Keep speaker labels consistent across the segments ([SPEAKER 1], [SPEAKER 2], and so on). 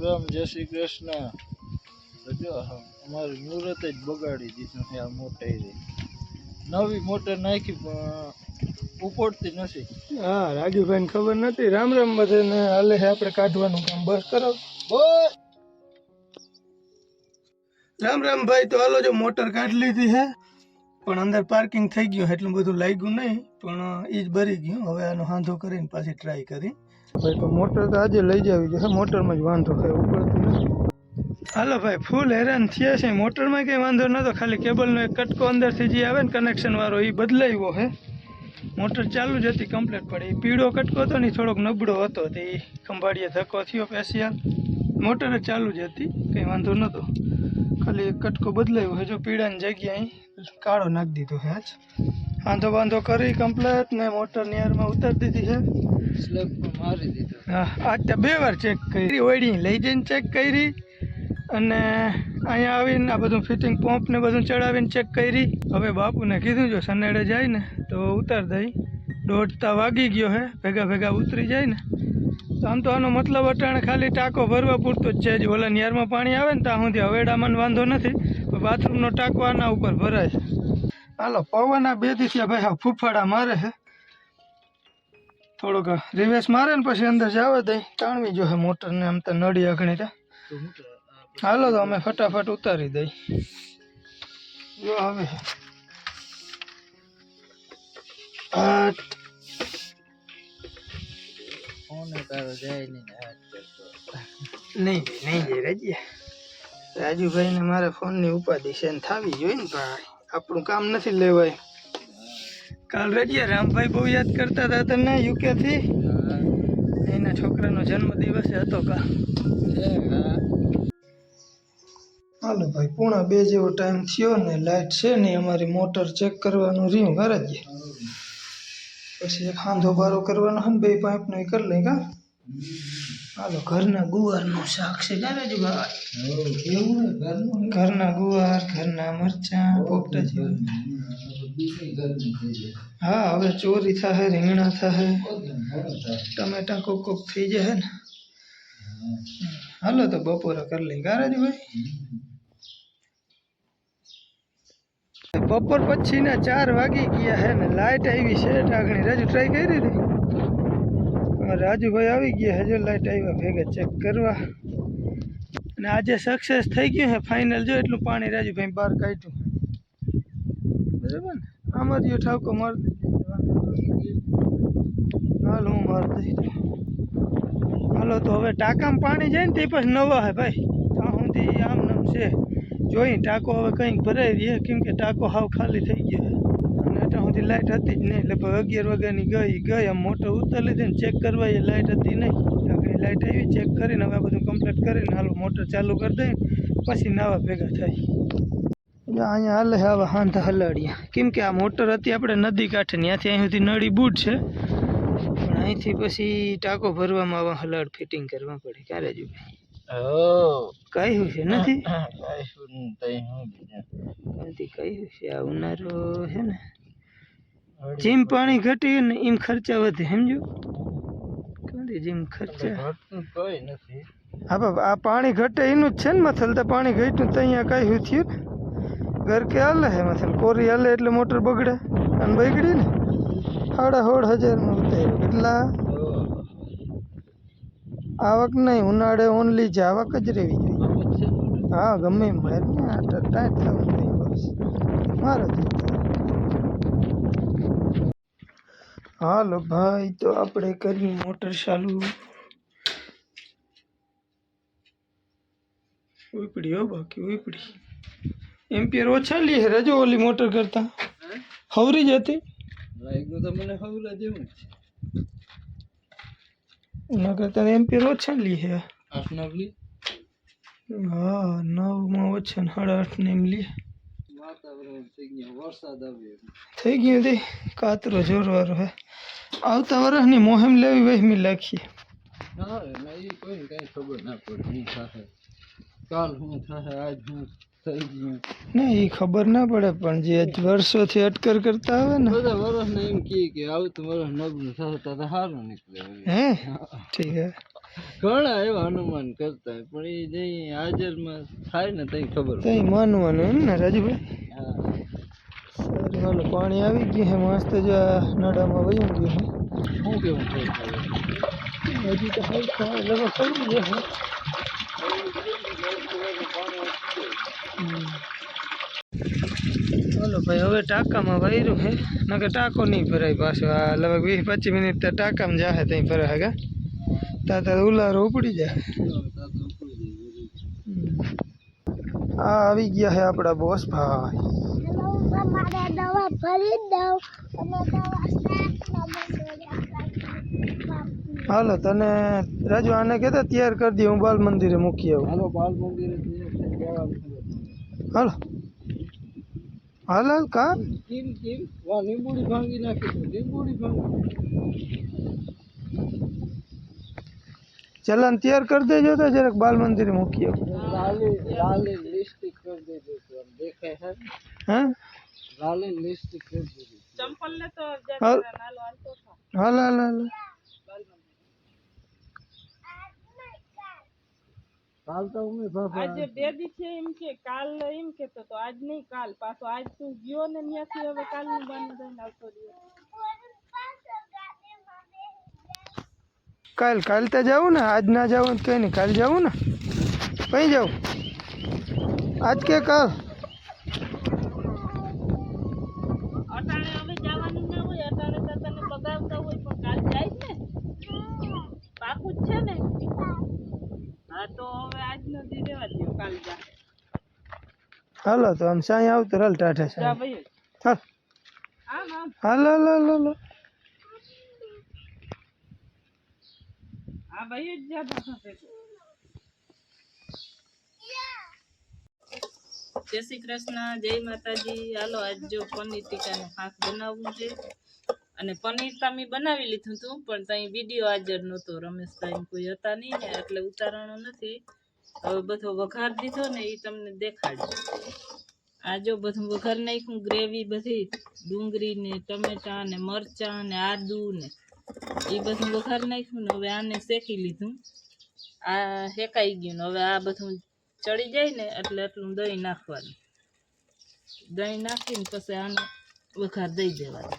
[SPEAKER 1] રામ રામ જય શ્રી કૃષ્ણ. જો અમારી મુહૂર્ત જ બગાડી દીધું છે આ મોટર નવી મોટર નાખી પણ ઉપડતી નથી.
[SPEAKER 2] હા રાજુભાઈ ખબર નથી રામ રામ બધાને હાલે આપણે કાઢવાનું કામ બસ કરો. રામ રામ ભાઈ તો હાલો જો મોટર કાઢી લીધી છે પણ અંદર પાર્કિંગ થઈ ગયું એટલું બધું લાગ્યું નહીં પણ એ જ ભરી ગયું હવે આનો હાંધો કરીને પાછી ટ્રાય કરી. ભાઈ તો મોટર તો આજે લઈ જવી જોઈએ મોટરમાં જ વાંધો છે ઉપડતું નથી. હાલો ભાઈ ફૂલ હેરાન થયા છે. મોટરમાં કંઈ વાંધો નહોતો ખાલી કેબલનો એક કટકો અંદરથી જે આવે ને કનેક્શનવાળો એ બદલાવ્યો છે મોટર ચાલુ જ હતી કમ્પ્લીટ પડે એ પીળો કટકો હતો ને થોડોક નબળો હતો તે ખંભાળીએ ધક્કો થયો પેશિયલ મોટર ચાલુ જ હતી, કંઈ વાંધો નહોતો ખાલી એક કટકો બદલાયો હજુ પીળાની જગ્યાએ કાળો નાખી દીધો છે આજ. વાંધો વાંધો કરી કમ્પ્લેટ ને મોટર નિયરમાં ઉતારી દીધી છે હા, આજ બે વાર ચેક કરી. ઓળી લઈ જઈને ચેક કરી અને અહીંયા આવીને આ બધું ફિટિંગ પંપ બધું ચડાવીને ચેક કરી. હવે બાપુને કીધું, જો સનેડે જાય ને તો ઉતાર દઈ. દોઢતા વાગી ગયો હે, ભેગા ભેગા ઉતરી જાય ને. આમ તો આનો મતલબ અટાણે ખાલી ટાંકો ભરવા પૂરતો જ છે. જ ઓલા નિયારમાં પાણી આવે ને, ત્યાં સુધી હવેડામાં વાંધો નથી. પણ બાથરૂમનો ટાંકો આના ઉપર ભરાય છે. હાલો, પવન આ બે દિવસે ભાઈ, હા, ફૂફાડા મારે છે. થોડોક રિવેસ મારે ને પછી અંદર જવા દઈ. તાણવી જો મોટર ને આમ તો નડી અઘણી તા
[SPEAKER 1] તો હું તો
[SPEAKER 2] હાલો તો અમે ફટાફટ ઉતારી દઈ. જો આવે છે. આ
[SPEAKER 1] ફોન તારો જાય નહીં ને હાથ કરતો.
[SPEAKER 2] નહીં નહીં જઈ રજીએ. રાજુભાઈ ને મારે ફોનની ઉપાધિ છે ને થાવી જોઈએ ને ભાઈ. આપણું કામ નથી લેવાય. કાલ રજીએ રામભાઈ બહુ યાદ કરતા હતા તને યુકે થી. એના છોકરાનો જન્મ દિવસ હતો કા હાલો ભાઈ પૂણા બે જેવો ટાઈમ થયો ને લાઇટ છે ને અમારી મોટર ચેક કરવાનું રહ્યું ઘરે જ. પછી એક હાંધો બારો કરવાનો હોય ને બે પાઇપનો એ કરી લઈ કા. હાલો ઘરના ગુવારનું શાક છે ગાલે
[SPEAKER 1] ભાઈ. ઘરના?
[SPEAKER 2] ગુવાર ઘરના મરચાં પોપટા જેવું હા, હવે ચોરી થાય રીંગણા થાય ટમેટા કોક કોક થઈ જાય ને. હાલો તો બપોરે કરી લઈ ગારાજ ભાઈ બપોર પછી ના ચાર વાગી ગયા હે ને, લાઈટ આવી છે ઢાંકણી રાજુ ટ્રાય કરી હતી. રાજુભાઈ આવી ગયા હજુ લાઇટ આવ્યા ભેગા ચેક કરવા. અને આજે સક્સેસ થઈ ગયું હે ફાઇનલ જો એટલું પાણી રાજુભાઈ બહાર કાઢ્યું બરાબર આમાં જે ઠાવકો મારી હાલ, હું મારી હાલો, તો હવે ટાંકામાં પાણી જાય ને તે પછી નવા હે ભાઈ. સુધી આમ નામ છે. જોઈ ટાંકો હવે કંઈક ભરાઈ રહી કેમ કે ટાંકો હાવ ખાલી થઈ ગયો અને ત્યાં સુધી લાઇટ હતી જ નહીં એટલે અગિયાર વાગ્યાની ગઈ ગઈ, આમ મોટર ઉતર લીધી ને ચેક કરવા એ લાઇટ હતી નહીં. આગળ લાઇટ આવી ચેક કરીને હવે બધું કમ્પ્લીટ કરીને હાલો, મોટર ચાલુ કરી દઈ પછી નવા ભેગા થાય. જો અહીંયા હાલે આવા હાંધા હલાડિયા. કેમ કે આ મોટર હતી આપણે નદી કાંઠે, ત્યાંથી અહીં સુધી નળી બૂટ છે. પણ અહીંથી પછી ટાંકો ભરવામાં આવા હલાડ ફિટિંગ કરવા પડે. ક્યારે જ કહ્યું છે? નથી? કહ્યું છે? આ ઉનાળો છે ને. જેમ પાણી ઘટે ને એમ ખર્ચા વધે, સમજો? જેમ ખર્ચા?
[SPEAKER 1] કોઈ નથી
[SPEAKER 2] આ પાણી ઘટે એનું જ છે ને મથલ. તો પાણી ઘટ્યું તો અહીંયા કઈ થયું? ઘર કે હાલે હે મથલ કોરી હાલે એટલે મોટર બગડે અને બગડી ને. સાડા સોળ હજારમાં ઉતાર્યું. કેટલા? આવક નહીં, ઉનાળે ઓનલી જ આવક જ રહેવી જોઈએ. હા, ગમે એમ ભર ને ટાઈટ થવું જોઈએ બસ. મારે હાલો ભાઈ, તો આપણે કરી મોટર ચાલુ. ઉપડી હો બાકી, ઉપડી. એમ્પિયર ઓછા લે રજો ઓલી મોટર કરતા. હવરી જ હતી.
[SPEAKER 1] લાગ્યું તો મને ખબર જેવું જ છે.
[SPEAKER 2] એના કરતા એમ્પિયર ઓછા લે હે
[SPEAKER 1] આઠ નવલી
[SPEAKER 2] હા નવમાં ઓછા ને સાડા આઠ ને એમ લે.
[SPEAKER 1] વાતાવરણ થઈ ગયું વરસાદ આવ્યો
[SPEAKER 2] થઈ ગયું તે કાતરો જોરવારો હે. આવતા વર્ષની મોહેમ લેવી વહેમી લાખીએ.
[SPEAKER 1] ના રે ના એ કોઈ કઈ ખબર ના પડે શું થશે કાલ શું થશે આજ શું થઈ ગયું
[SPEAKER 2] ના એ ખબર ના પડે પણ જે વર્ષોથી અટકર કરતા આવે ને.
[SPEAKER 1] બધા વર્ષ ને એમ કહે કે આવતું વર્ષ નબળું થશે તો સારું નીકળે
[SPEAKER 2] હે? ઠીક હે.
[SPEAKER 1] ઘણા એવા અનુમાન કરતા પણ એ જઈ હાજરમાં થાય ને તઈ ખબર.
[SPEAKER 2] તઈ માનવાનું એમ ને રાજુભાઈ
[SPEAKER 1] હા.
[SPEAKER 2] સારું હાલો પાણી આવી ગયું છે મસ્ત જો આ નડામાં વયું ગયું
[SPEAKER 1] શું કેવું
[SPEAKER 2] હજી તો લગભગ પડી ગયા. ચાલો ભાઈ, હવે ટાંકામાં વાયરું છે નકર ટાંકો નહીં ભરાય પાછો. આ લગભગ વીસ પચીસ મિનિટ તો ટાંકામાં જાહે ત્યાં ભરાય હગા ત્યાં ત્યાં ઉલારો ઉપડી જાય. હમ. આ આવી ગયા છે આપણા બોસ ભાઈ.
[SPEAKER 3] તમારે દવા ભરી દઉં અને દવા સાત
[SPEAKER 2] હાલો, તને રાજુ આને કહેતા તૈયાર કરી દે, હું બાલ મંદિરે મૂકી આવું.
[SPEAKER 1] હાલો, બાલ મંદિરે જવાનું છે.
[SPEAKER 2] હાલો. હાલ હાલ કા
[SPEAKER 1] કેમ કેમ વા લીંબુડી ભાંગી નાખી તો લીંબુડી ભાંગી.
[SPEAKER 2] ચલન તૈયાર કરી દેજો તો જરાક બાલ મંદિરે મૂકી આવું
[SPEAKER 1] લાલી લાલી લિપસ્ટિક કરી દેજો તો. આમ દેખાય હે
[SPEAKER 2] હા?
[SPEAKER 1] લાલી લિપસ્ટિક કરી દેજો
[SPEAKER 2] હાલ. હાલ હાલ હાલ.
[SPEAKER 1] કાલ તો અમે
[SPEAKER 4] આજે બે દી છે એમ કે કાલ એમ કેતો તો આજ નહીં કાલ પાછો આજ તું ગયો ને ત્યાંથી હવે કાલનું બાનું થઈને આવતો રહ્યો.
[SPEAKER 2] કાલ કાલ તો જાવું ને આજ ના જાવું તો કઈ નહીં કાલ જાવું ને? કઈ જાવું આજ કે કાલ
[SPEAKER 4] અટાણે હવે જવાનું ના હોય અટાણે તો તને બગાવતા હોય પણ કાલ જાય જ ને પાકું જ છે ને હા તો હવે આજ નો દી રહેવા દો કાલ જા
[SPEAKER 2] હાલો તો આમ સાંઈ આવતો હાલ ટાટા સાંઈ.
[SPEAKER 4] ભાઈ.
[SPEAKER 2] હાલ. હાલ હાલ હાલ હાલ.
[SPEAKER 4] જય શ્રી કૃષ્ણ જય માતાજી. હાલો આજ જો પનીર ટીકાનું શાક બનાવવું છે. અને પનીર તો અમે બનાવી લીધું હતું પણ ત્યાં વીડિયો હાજર નહોતો. રમેશભાઈ કોઈ હતા નહીં ને એટલે ઉતારણો નથી. હવે બધો વઘાર દીધો ને એ તમને દેખાડ્યું આ જો બધું વઘાર નાખ્યું, ગ્રેવી બધી, ડુંગળી ને ટમેટા ને મરચાં ને આદુ ને એ બધું વઘાર નાખ્યું ને હવે આને શેકી લીધું. આ શેકાઈ ગયું ને હવે આ બધું ચડી જાય ને એટલે એટલું દહીં નાખવાનું. દહીં નાખીને પછી આનો વઘાર દઈ દેવાનો.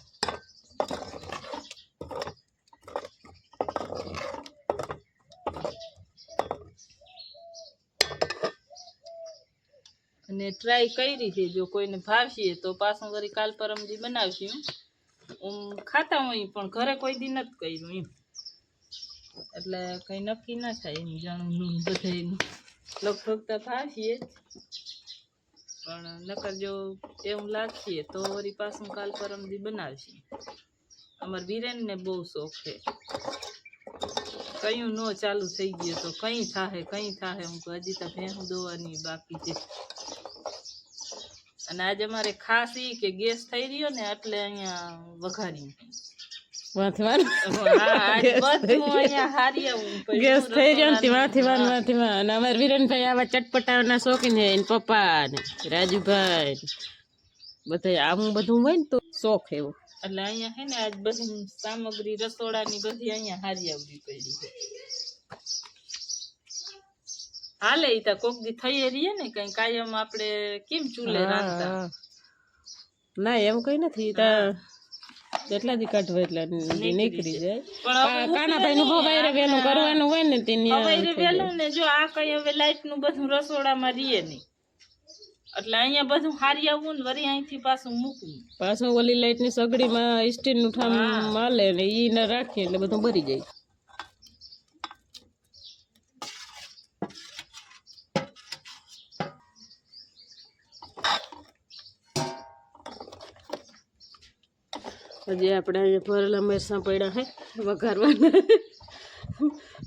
[SPEAKER 4] ટ્રાય કરી છે. કોઈને ભાવશે તો પાછું વળી કાલ પરમજી બનાવશું. હું ખાતા હોય પણ ઘરે કોઈ દી નથી કર્યું એમ. એટલે કંઈ નક્કી ના થાય એમ જાણું બધે લગભગ તો ભાવશે પણ નકર જો એવું લાગશે તો વળી પાછું કાલ પરમજી બનાવશે. અમાર વિરેનને બહુ શોખ છે. કયું નો ચાલુ થઈ ગયું તો કઈ થાહે કઈ થાહે. હું હજી તો ભેહું દોવાની બાકી છે. અને આજે અમારે ખાસ ઈ કે ગેસ થઈ રહ્યો ને એટલે અહીંયા વઘાર્યું
[SPEAKER 5] રાજુભાઈ બધા આવું બધું હોય ને તો શોખ એવો.
[SPEAKER 4] એટલે અહીંયા હે ને આજ બધી સામગ્રી રસોડાની બધી અહીંયા હારી આવવી પડી છે. હાલે ઈ તો કોક દી થઈ રહીએ ને કઈ કાયમ આપણે કેમ ચૂલે રાંધતા.
[SPEAKER 5] ના એવું કઈ નથી તો એટલા દી કાઢવા એટલે નીકળી જાય.
[SPEAKER 4] પણ
[SPEAKER 5] કાનાભાઈ નું ભવાઈ રે વેલું કરવાનું હોય ને તે
[SPEAKER 4] ભવાઈ રે વેલું ને જો આ કઈ હવે લાઈટનું બધું રસોડામાં રીએ નહીં. એટલે અહીંયા બધું હારી આવવું ને વળી અહીંથી પાછું મૂકવું.
[SPEAKER 5] પાછું ઓલી લાઈટની સગડીમાં સ્ટીલનું ઠામ માલે ને ઈ ને રાખીએ એટલે બધું ભરી જાય. હજી આપણે અહીંયા ભરેલા મરસાં પડ્યા હે વઘારવાના.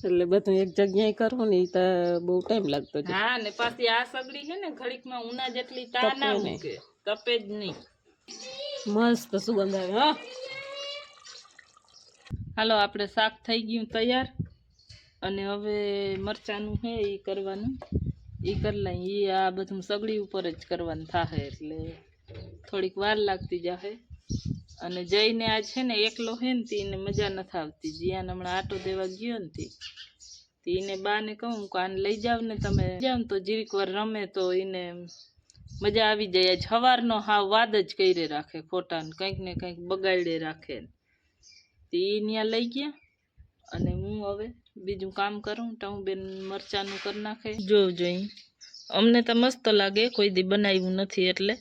[SPEAKER 5] એટલે બધું એક જગ્યાએ કરવું ને ઈ તો બહુ ટાઈમ લાગતો છે
[SPEAKER 4] હા ને પાછી આ સગડી છે ને ઘડીકમાં ઉના જેટલી તા ના મૂકે. તપે જ નહીં.
[SPEAKER 5] મસ્ત સુગંધ આવે હા.
[SPEAKER 4] હાલો આપણે શાક થઈ ગયું તૈયાર. અને હવે મરચાંનું છે એ કરવાનું. એ કરી લઈએ. એ આ બધું સગડી ઉપર જ કરવાનું થાહે એટલે થોડીક વાર લાગતી જાહે. અને જઈને આજ છે ને એકલો હે ને તી એને મજા નથી આવતી. જીયાને હમણાં આટો દેવા ગયો ને તી. એને બાને કહું કે આને લઈ જાવ ને તમે જાવ તો જીરીક વાર રમે તો એને મજા આવી જાય. સવારનો હાવ વાદ જ કરી રાખે ખોટા ને કંઈક ને કંઈક બગાડે રાખે તો એ ત્યાં લઈ ગયા અને હું હવે બીજું કામ કરું ટાઉં બેન મરચાનું કરી નાખે. જોવું જોઈ અમને તો મસ્ત લાગે, કોઈ દી બનાવ્યું નથી એટલે.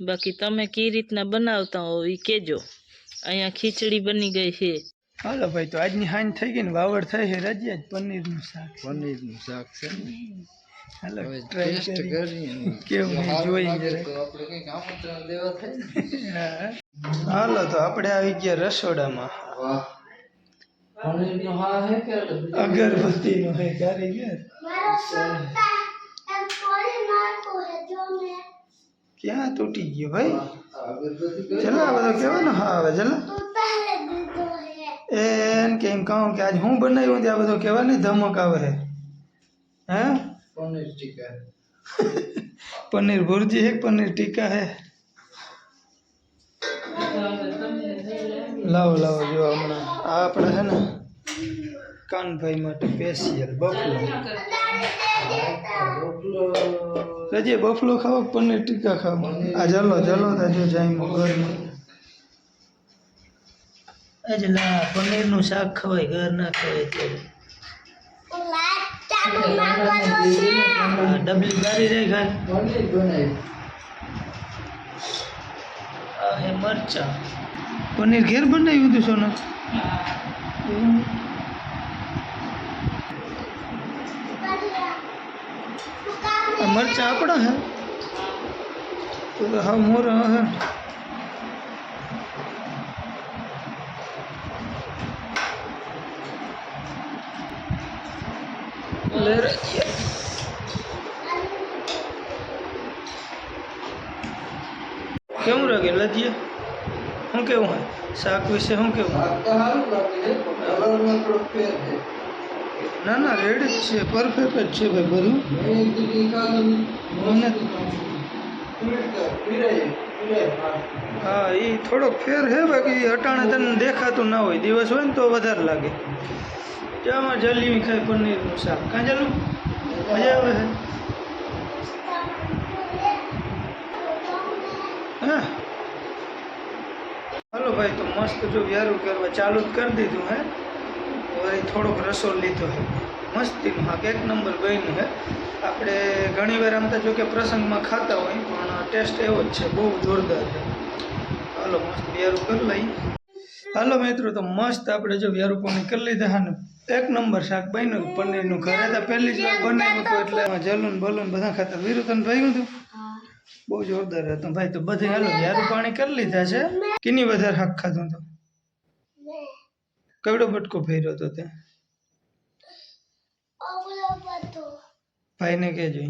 [SPEAKER 4] બાકી તમે કઈ રીતના બનાવતા હો એ કેજો. અહીંયા ખીચડી બની ગઈ છે.
[SPEAKER 2] હાલો ભાઈ તો આજની હાન થઈ ગઈ ને વાવડ થઈ છે રજા જ પનીરનું શાક
[SPEAKER 1] પનીરનું શાક છે
[SPEAKER 2] હાલો
[SPEAKER 1] ટેસ્ટ કરીએ
[SPEAKER 2] કેવું
[SPEAKER 1] જો
[SPEAKER 2] છે
[SPEAKER 1] સારું
[SPEAKER 2] જોઈ
[SPEAKER 1] તો આપણે કંઈક આમંત્રણ દેવા થાય
[SPEAKER 2] હાલો તો આપણે આવી ગયા રસોડામાં.
[SPEAKER 1] વાહ. પનીરનો હા હે કે
[SPEAKER 2] અગરબત્તીનો હે કારીગર
[SPEAKER 3] મારો સત્તા એમ તોડી નાખો હે જો મેં
[SPEAKER 2] ક્યાં તૂટી ગયો ભાઈ
[SPEAKER 1] અગરબત્તી કઈ
[SPEAKER 2] ચલો આ બધો કેવાનો હા આવે ચલો
[SPEAKER 3] તું તારે દીધો હે
[SPEAKER 2] એમ કેમ કહું કે આજ હું બનાવ્યું ત્યાં બધો કહેવાની ધમક આવે હે હે
[SPEAKER 1] પનીર ટીકા
[SPEAKER 2] પનીર ભુરજી હે કે પનીર ટીકા હે લાવો લાવો જો હમણાં આ આપણે હે ને કાનભાઈ માટે સ્પેશિયલ બફલો રજે બફલો ખાવો પનીર ટીકા ખાવો? આ જલો જલો તાજો જાય ઘરમાં આજે લા પનીરનું શાક ખવાય ઘર ના ખવાય તો ડબલી બારી રહી ખાય
[SPEAKER 1] પનીર
[SPEAKER 2] હે મરચા. પનીર ઘેર બનાવ્યું હતું સોના આ મરચા આપણા હે તો તો હા મોર હે લે રે. કેવું લાગે લજીએ શું કેવું હોય શાક વિશે શું કેવું ના ના રેડી જ છે પરફેક્ટ જ છે ભાઈ બધું
[SPEAKER 1] મેં એક દીકરી ખાધું
[SPEAKER 2] મને
[SPEAKER 1] પીરાય પીરાય
[SPEAKER 2] હા એ થોડોક ફેર છે બાકી અટાણે તને દેખાતું ના હોય, દિવસ હોય ને તો વધારે લાગે. જામાં જલ્દી ખાય પનીરનું શાક. કાં ચાલુ? મજા આવે છે? હા. હાલો ભાઈ, તો મસ્ત જો વ્યારું કરવા ચાલુ જ કરી દીધું હે. વળી થોડોક રસો લીધો છે. મસ્તીનું હાક એક નંબર બન્યું હે આપણે ઘણીવાર આમ તો જો કે પ્રસંગમાં ખાતા હોય પણ ટેસ્ટ એવો જ છે બહુ જોરદાર છે. હાલો મસ્ત વ્યારું કરી લઈ હાલો મિત્રો તો મસ્ત આપણે જો વ્યારું પાણી કરી લીધા હા ને એક નંબર શાક બન્યું પનીરનું. ઘરે તો પહેલી જ વાર બનાવ્યું હતું એટલે જલૂન બલૂન બધા ખાતા. વીરું તને ભાઈ હતું? બહુ જોરદાર હતું. ભાઈ તો બધે હાલો વ્યારું પાણી કરી લીધા છે. કિની વધારે શાક ખાધું તો કવડો બટકો ફેર્યો હતો તે? ભાઈને કહેજો.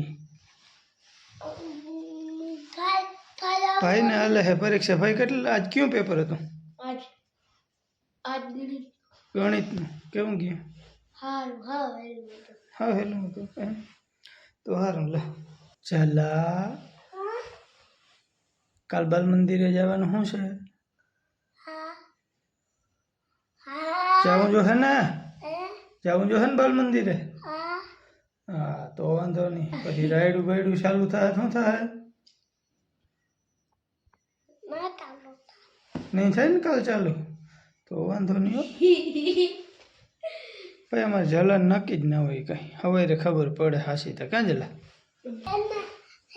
[SPEAKER 2] ભાઈને હાલે હે પરીક્ષા. ભાઈ કેટલા આજ કયું પેપર હતું? ગણિતનું કેવું ગયું?
[SPEAKER 3] હા
[SPEAKER 2] હેલું હતું. તો હારું લે. ચાલા કાલ બાલ મંદિરે જવાનું શું છે
[SPEAKER 3] હા હા
[SPEAKER 2] જવું જો હે ને
[SPEAKER 3] હે
[SPEAKER 2] જવું જો હે ને બાલ મંદિરે
[SPEAKER 3] હા
[SPEAKER 2] હા તો વાંધો નહીં પછી રાયડું બાયડું ચાલુ થાય શું થાય
[SPEAKER 3] ના ચાલો
[SPEAKER 2] નહીં થાય ને કાલ ચાલુ તો વાંધો નહીં હો. ભાઈ અમારે જલન નક્કી જ ના હોય કંઈ. હવે ખબર પડે હાસી તો ક્યાં જલા
[SPEAKER 3] એને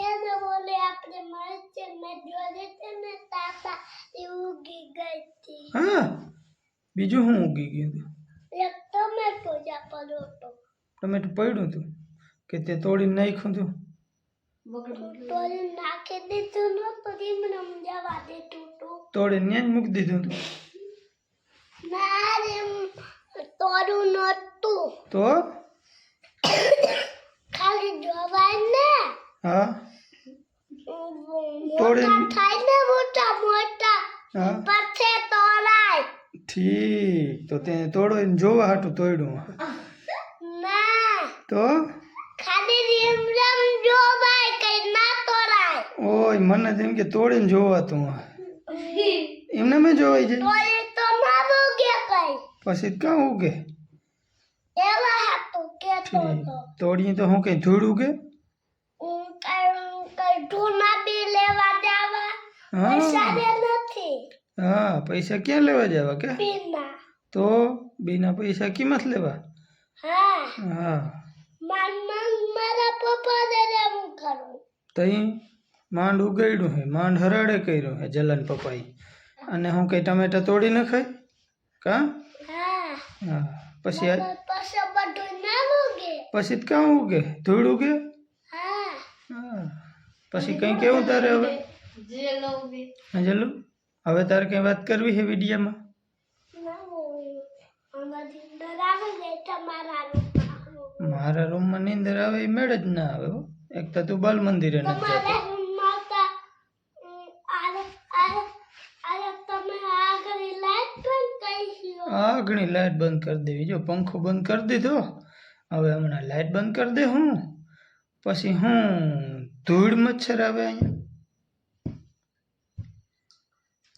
[SPEAKER 3] એને બોલે આપણે મળે છે મેં જોડે છે ને તાતા એ ઉગી ગઈ હતી.
[SPEAKER 2] હા? બીજું શું ઉગી ગયું હતું?
[SPEAKER 3] એક ટમેટો જા પડ્યો તો.
[SPEAKER 2] ટમેટું પડ્યું હતું કે તે તોડીને નાખ્યું હતું?
[SPEAKER 3] તોડી નાખી દીધું નતું રીમને જવા દીધું તું
[SPEAKER 2] તોડીને ત્યાં જ મૂકી દીધું હતું?
[SPEAKER 3] ના રે તોડું નતું
[SPEAKER 2] તો?
[SPEAKER 3] ખાલી જોવાય ને.
[SPEAKER 2] હા.
[SPEAKER 3] મોટા
[SPEAKER 2] તોડીને-
[SPEAKER 3] થાય ને મોટા મોટા.
[SPEAKER 2] હા.
[SPEAKER 3] પછી તોડાય
[SPEAKER 2] ઠીક તો તે તોડીને જોવા હાટું તોડ્યું
[SPEAKER 3] ના.
[SPEAKER 2] તો? ઓય મને તેમ કે તોડીને જોવાતું એમને મેં જોવાય છે?
[SPEAKER 3] તોડી ઉગે
[SPEAKER 2] પછી કાં ઉગે? તોડી તો. હું કઈ ધૂળ કે
[SPEAKER 3] હું કઈ કઈ બી લેવા નથી.
[SPEAKER 2] હા પૈસા ક્યાં લેવા જવા કે? તો બીના પૈસા કિંમત લેવા?
[SPEAKER 3] હા.
[SPEAKER 2] તઈ માંડ ઉગાડ્યું હે માંડ હરાડે કર્યું હે જલન પપાઈ અને હું કઈ ટમેટા તોડી નખાય? કા?
[SPEAKER 3] હા.
[SPEAKER 2] પછી આ-
[SPEAKER 3] પછી બધું ના ઉગે.
[SPEAKER 2] પછી તો કાં ઉગે? ધૂળ ઉગે?
[SPEAKER 3] હા.
[SPEAKER 2] હા. પછી કઈ કેવું તારે હવે? હા જલુ. હવે તારે કઈ વાત કરવી છે વિડીયામાં? મારા રૂમમાં નીંદર આવે એ મેળ જ ના આવે હો. એક તો તું બાલ મંદિરે
[SPEAKER 3] કહીશું
[SPEAKER 2] આગની લાઈટ બંધ કરી દેવી. જો પંખો બંધ કરી દીધો હવે હમણાં લાઈટ બંધ કરી દે હું. પછી હું ધૂળ મચ્છર આવે અહીંયા.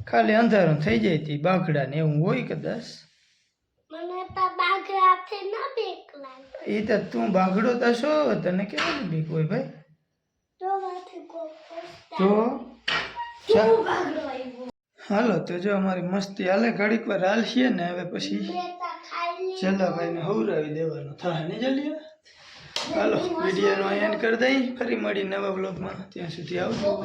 [SPEAKER 2] ખાલી અંધારું થઈ જાય તી બાગડા ને એવું હોય કદાચ એ તો તું બાગડો તો છો તને કેવું બીક હોય ભાઈ? તો હાલો તો જો અમારી મસ્તી હાલે ઘડીક વાર હાલશીએ ને હવે પછી
[SPEAKER 3] ખાઈ
[SPEAKER 2] હવરાવી દેવાનું. થાય ને જલ્દી? હાલો વિડીયોનો એન્ડ કરી દઈ ફરી મળી નવા બ્લોગમાં ત્યાં સુધી આવજો.